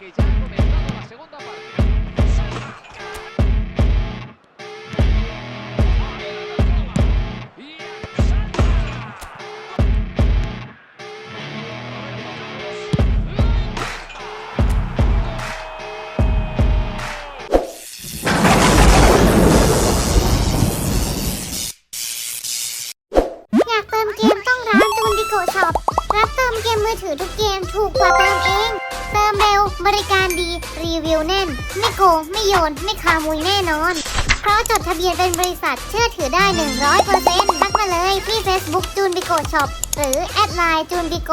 que ya ha comenzado la segunda parte. Y อยากเติมเกมต้องร้านจูนดิโกช็อปรับเติมเกมมือถือทุกเกมถูกกว่าเติมเอง เติมเร็ว บริการดี รีวิวแน่น ไม่โกง ไม่โยน ไม่คามุยแน่นอน เพราะจดทะเบียนเป็นบริษัทเชื่อถือได้ 100%ทักมาเลยที่ Facebook จูนดิโกช็อปหรือแอดไลน์จูนดิโก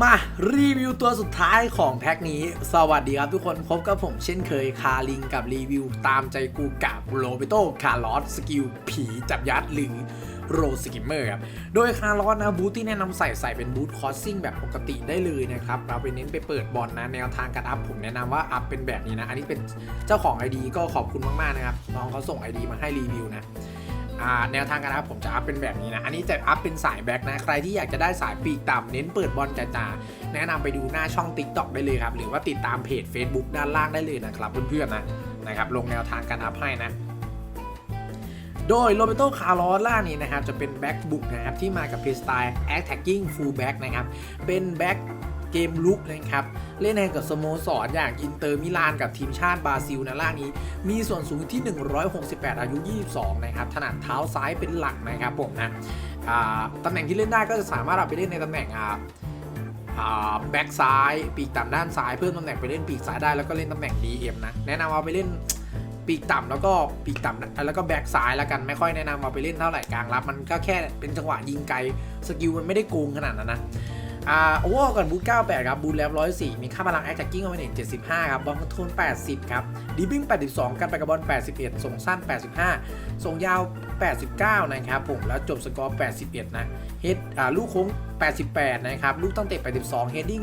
มารีวิวตัวสุดท้ายของแพ็คนี้ สวัสดีครับทุกคนพบกับผมเช่นเคยคาลิงกับรีวิว ตามใจกูกับโรเบโตคาร์ลอสสกิลผีจับยัดหรือ โรสกิมเมอร์ครับโดยคาร์ลอสนะบูธที่แนะนำใส่ใส่เป็นบูธคอสซิ่งแบบปกติได้เลยนะครับเราไปเน้นไปเปิดบอลนะแนวทางการอัพผมแนะนำว่าอัพเป็นแบบนี้นะ อันนี้เป็นเจ้าของ ID ก็ขอบคุณมากๆนะครับน้องเขาส่ง ID มาให้รีวิวนะอ่าแนวทางการอัพผมจะอัพเป็นแบบนี้นะ อันนี้จะอัพเป็นสายแบ็คนะ ใครที่อยากจะได้สายปีกต่ำเน้นเปิดบอลจ๋าๆแนะนำไปดูหน้าช่อง TikTok ได้เลยครับ หรือว่าติดตามเพจ Facebook ด้านล่างได้เลยนะครับเพื่อนๆนะนะครับลงแนวทางการอัพให้นะ โดยโรเบโตคาร์ลอสล่านี้นะครับจะเป็นแบ็กบุกนะครับที่มากับเพสไตล์ attacking full back นะครับเป็นแบ็กเกมลุกนะครับ เล่นให้กับสโมสรอย่างอินเตอร์มิลานกับทีมชาติบราซิลนะล่างนี้ มีส่วนสูงที่ 168 อายุ 22 นะครับ ถนัดเท้าซ้ายเป็นหลักนะครับผมนะตำแหน่งที่เล่นได้ก็จะสามารถเอาไปเล่นในตำแหน่งแบ็กซ้าย ปีกต่ำด้านซ้ายเพิ่มตำแหน่งไปเล่นปีกซ้ายได้แล้วก็เล่นตำแหน่ง DM นะ แนะนำเอาไปเล่น ปีกต่ำแล้วก็ปีกต่ำแล้วก็แบ็กซ้ายแล้วกันไม่ค่อยแนะนำเอาไปเล่นเท่าไหร่กลางรับ มันก็แค่เป็นจังหวะยิงไกลสกิลมันไม่ได้โกงขนาดนั้นนะอ่าโอเวอร์ก่อนบูท98 ครับ บูทแลบ104 มีค่าพลังแอคแท็กกิ้งเอาไว้เน75 ครับบอลคอนโทรล80 ครับ ดีบิ้ง82 กันไปกับบอล81 ส่งสั้น 85 ส่งยาว 89 นะครับผมแล้วจบสกอร์ 81 นะเฮดลูกโค้ง 88 นะครับ ลูกตั้งเตะ 82 เฮดดิ้ง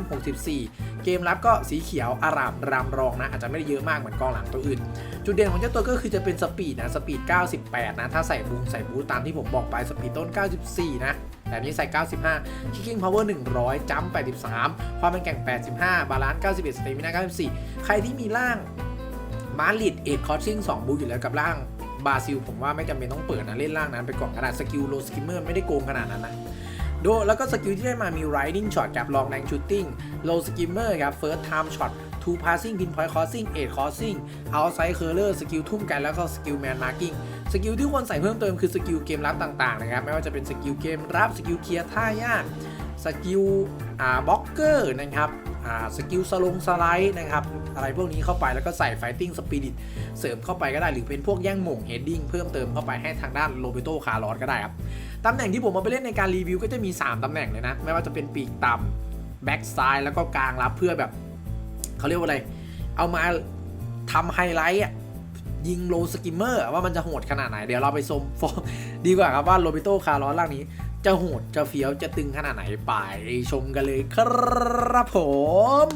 64 เกมรับก็สีเขียวอารามรามรองนะ อาจจะไม่ได้เยอะมากเหมือนกองหลังตัวอื่น จุดเด่นของเจ้าตัวก็คือจะเป็นสปีดนะ สปีด 98 นะ ถ้าใส่บูงใส่บูตามที่ผมบอกไปสปีดต้น 94 นะแบบนี้ใส่ 95 Kicking Power 100จัมป์83 ความเป็นแก่ง 85 บาลานซ์ 91 สเตมินา94 ใครที่มีร่างมาลิดเอ็ดคอร์ซิ่ง2บูอยู่แล้วกับร่าง บาซิลผมว่าไม่จำเป็นต้องเปิดนะเล่นร่างนั้นไปก่อนขนาดสกิลโลสกิมเมอร์ไม่ได้โกงขนาดนั้นนะโดแล้วก็สกิลที่ได้มามี riding shot กับ long range shooting low skimmer ครับ first time shot two passing pinpoint crossing eight crossing outside curler สกิลทุ่มกันแล้วก็สกิล man marking สกิลที่ควรใส่เพิ่มเติมคือสกิลเกมรับต่างๆนะครับไม่ว่าจะเป็นสกิลเกมรับสกิลเคลียร์ท่ายากสกิลอ่าบล็อกเกอร์นะครับ สกิลสลงสไลด์นะครับ อะไรพวกนี้เข้าไปแล้วก็ใส่ fighting spirit เสริมเข้าไปก็ได้หรือเป็นพวกแย่งหม่ง heading เพิ่มเติมเข้าไปให้ทางด้านโรเบโตคาร์ลอสก็ได้ครับ ตำแหน่งที่ผมเอาไปเล่นในการรีวิวก็จะมี 3 ตำแหน่งเลยนะ ไม่ว่าจะเป็นปีกต่ำแบ็กซ้ายแล้วก็กลางรับเพื่อแบบเขาเรียกว่าอะไร เอามาทำไฮไลท์อะยิงโลสกิมเมอร์ว่ามันจะโหดขนาดไหน เดี๋ยวเราไปชมฟอร์มดีกว่าครับว่าโรเบโตคาร์ลอสล่างนี้ จะโหดจะเฟี้ยวจะตึงขนาดไหนไปชมกันเลยครับผม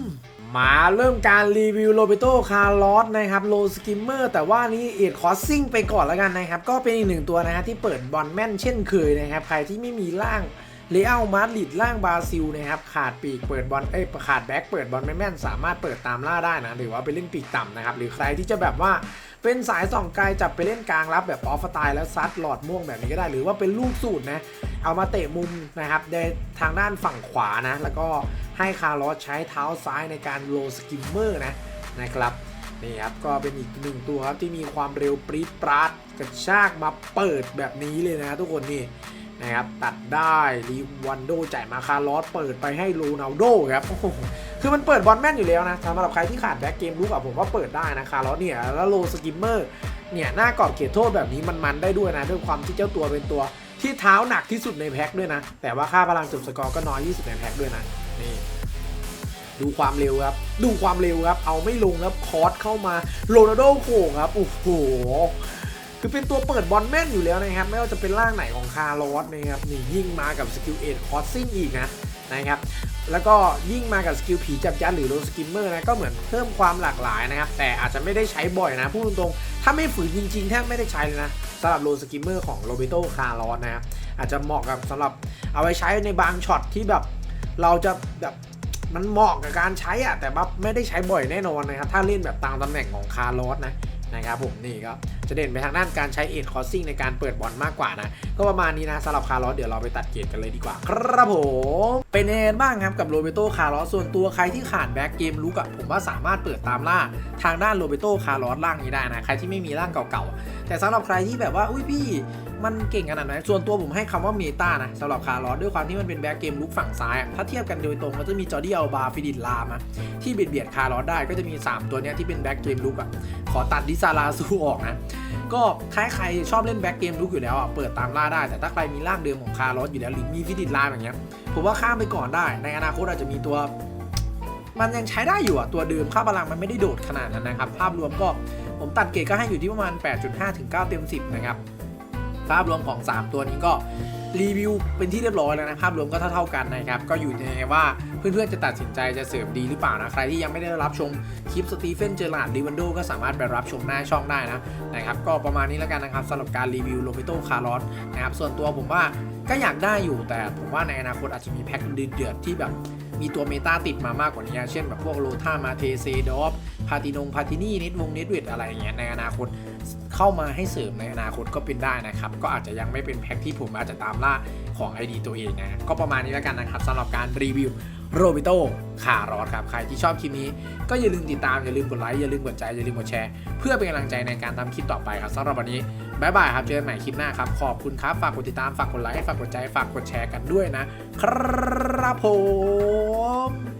มาเริ่มการรีวิวโรเบโตคาร์ลอสนะครับโลสกิมเมอร์แต่ว่านี้เอ็ดคอสซิ่งไปก่อนแล้วกันนะครับ ก็เป็นอีกหนึ่งตัวนะฮะที่เปิดบอลแม่นเช่นเคยนะครับ ใครที่ไม่มีร่างเลอัลมาดริดร่างบราซิลนะครับขาดปีกเปิดบอลเอ้ยขาดแบ็คเปิดบอลไม่แม่นสามารถเปิดตามล่าได้นะ หรือว่าไปเล่นปีกต่ำนะครับ หรือใครที่จะแบบว่า เป็นสายส่องไกลจับไปเล่นกลางรับแบบออฟสไตล์แล้วซัดหลอดม่วงแบบนี้ก็ได้ หรือว่าเป็นลูกสูตรนะ เอามาเตะมุมนะครับในทางด้านฝั่งขวานะ แล้วก็ให้คาร์ลอสใช้เท้าซ้ายในการโลสกิมเมอร์นะนะครับนี่ครับก็เป็นอีกหนึ่งตัวครับที่มีความเร็วปรี๊ดปราดกระชากมาเปิดแบบนี้เลยนะทุกคนนี่นะครับตัดได้รีวันโดจ่ายมาคาร์ลอสเปิดไปให้โรนัลโดครับโอ้โห คือมันเปิดบอลแม่นอยู่แล้วนะสำหรับใครที่ขาดแบ็กเกมลุกอะผมว่าเปิดได้นะคาร์ลอสเนี่ยแล้วโลสกิมเมอร์เนี่ยหน้ากรอบเขตโทษแบบนี้มันมันได้ด้วยนะ ด้วยความที่เจ้าตัวเป็นตัว ที่เท้าหนักที่สุดในแพ็คด้วยนะ แต่ว่าค่าพลังจบสกอร์ก็น้อยที่สุดในแพ็คด้วยนะนี่ดูความเร็วครับ ดูความเร็วครับ เอาไม่ลงครับ คอร์สเข้ามา โรนัลโดโขงครับ โอ้โห คือเป็นตัวเปิดบอลแม่นอยู่แล้วนะครับ ไม่ว่าจะเป็นร่างไหนของคาร์ลอสนะครับ นี่ยิ่งมากับสกิลเอ็ดคอร์ซิ่งอีกนะ นะครับแล้วก็ยิ่งมากับสกิลผีจับยัดหรือโรสกิมเมอร์นะก็เหมือนเพิ่มความหลากหลายนะครับ แต่อาจจะไม่ได้ใช้บ่อยนะพูดตรงๆ ถ้าไม่ฝืนจริงๆแทบไม่ได้ใช้เลยนะสำหรับโรสกิมเมอร์ของโรเบโตคาร์ลอสนะครับอาจจะเหมาะกับสำหรับเอาไว้ใช้ในบางช็อตที่แบบเราจะแบบมันเหมาะกับการใช้อะแต่ว่าไม่ได้ใช้บ่อยแน่นอนนะครับถ้าเล่นแบบตามตำแหน่งของคาร์ลอสนะนะครับผมนี่ก็จะเด่นไปทางด้านการใช้เอ็ดคอสซิ่งในการเปิดบอลมากกว่านะ ก็ประมาณนี้นะสำหรับคาร์ลอสเดี๋ยวเราไปตัดเกรดกันเลยดีกว่า ครับผมเป็นเอนบ้างครับกับโรเบโตคาร์ลอสส่วนตัวใครที่ขาดแบ็กเกมลุกอะผมว่าสามารถเปิดตามล่าทางด้านโรเบโตคาร์ลอสร่างนี้ได้นะใครที่ไม่มีร่างเก่าๆแต่สำหรับใครที่แบบว่าอุ้ยพี่มันเก่งขนาดไหนส่วนตัวผมให้คำว่าเมตานะสำหรับคาร์ลอสด้วยความที่มันเป็นแบ็กเกมลุกฝั่งซ้าย ถ้าเทียบกันโดยตรงก็จะมีจอร์ดี้อัลบาฟิดิตลามอะที่เบียดเบียดคาร์ลอสได้ก็จะมี 3 ตัวเนี้ยที่เป็นแบ็กเกมลุกอะขอตัดดิซาราซูออกนะก็ใครๆชอบเล่นแบ็กเกมลุกอยู่แล้วอะเปิดตามล่าได้แต่ถ้าใครมีร่างเดิมของคาร์ลอสอยู่แล้วหรือมีฟิดิตลามอย่างเงี้ยผมว่าข้ามไปก่อนได้ ในอนาคตอาจจะมีตัว มันยังใช้ได้อยู่อะตัวเดิมค่าพลังมันไม่ได้โดดขนาดนั้นนะครับ ภาพรวมก็ผมตัดเกรดก็ให้อยู่ที่ประมาณ 8.5 ถึง 9 เต็ม 10 นะครับ ภาพรวมของ 3 ตัวนี้ก็ รีวิวเป็นที่เรียบร้อยแล้วนะภาพรวมก็เท่าๆกันนะครับ ก็อยู่ในว่าเพื่อนๆจะตัดสินใจจะเสริมดีหรือเปล่านะ ใครที่ยังไม่ได้รับชมคลิปสตีเฟนเจอร์ลาดดิวันโดก็สามารถไปรับชมหน้าช่องได้นะนะครับก็ประมาณนี้แล้วกันนะครับสำหรับการรีวิวโรเบโตคาร์ลอสนะครับส่วนตัวผมว่าก็อยากได้อยู่แต่ผมว่าในอนาคตอาจจะมีแพ็คเดือดๆที่แบบ มีตัวเมตาติดมามากกว่านี้ เช่นแบบพวกโลธามาเทเซดอฟพาตินงพาตินี่นิดวงเน็ดเวดอะไรอย่างเงี้ยในอนาคตเข้ามาให้เสริมในอนาคตก็เป็นได้นะครับ ก็อาจจะยังไม่เป็นแพ็คที่ผมอาจจะตามล่าของ ID ตัวเองนะ ก็ประมาณนี้แล้วกันนะครับสำหรับการรีวิว โรบิโต้คารอสครับ ใครที่ชอบคลิปนี้ก็อย่าลืมติดตาม อย่าลืมกดไลค์ อย่าลืมกดใจ อย่าลืมกดแชร์ เพื่อเป็นกำลังใจในการทำคลิปต่อไปครับสำหรับวันนี้บ๊ายบายครับ เจอกันใหม่คลิปหน้าครับ ขอบคุณครับ ฝากกดติดตาม ฝากกดไลค์ ฝากกดใจ ฝากกดแชร์กันด้วยนะครับผม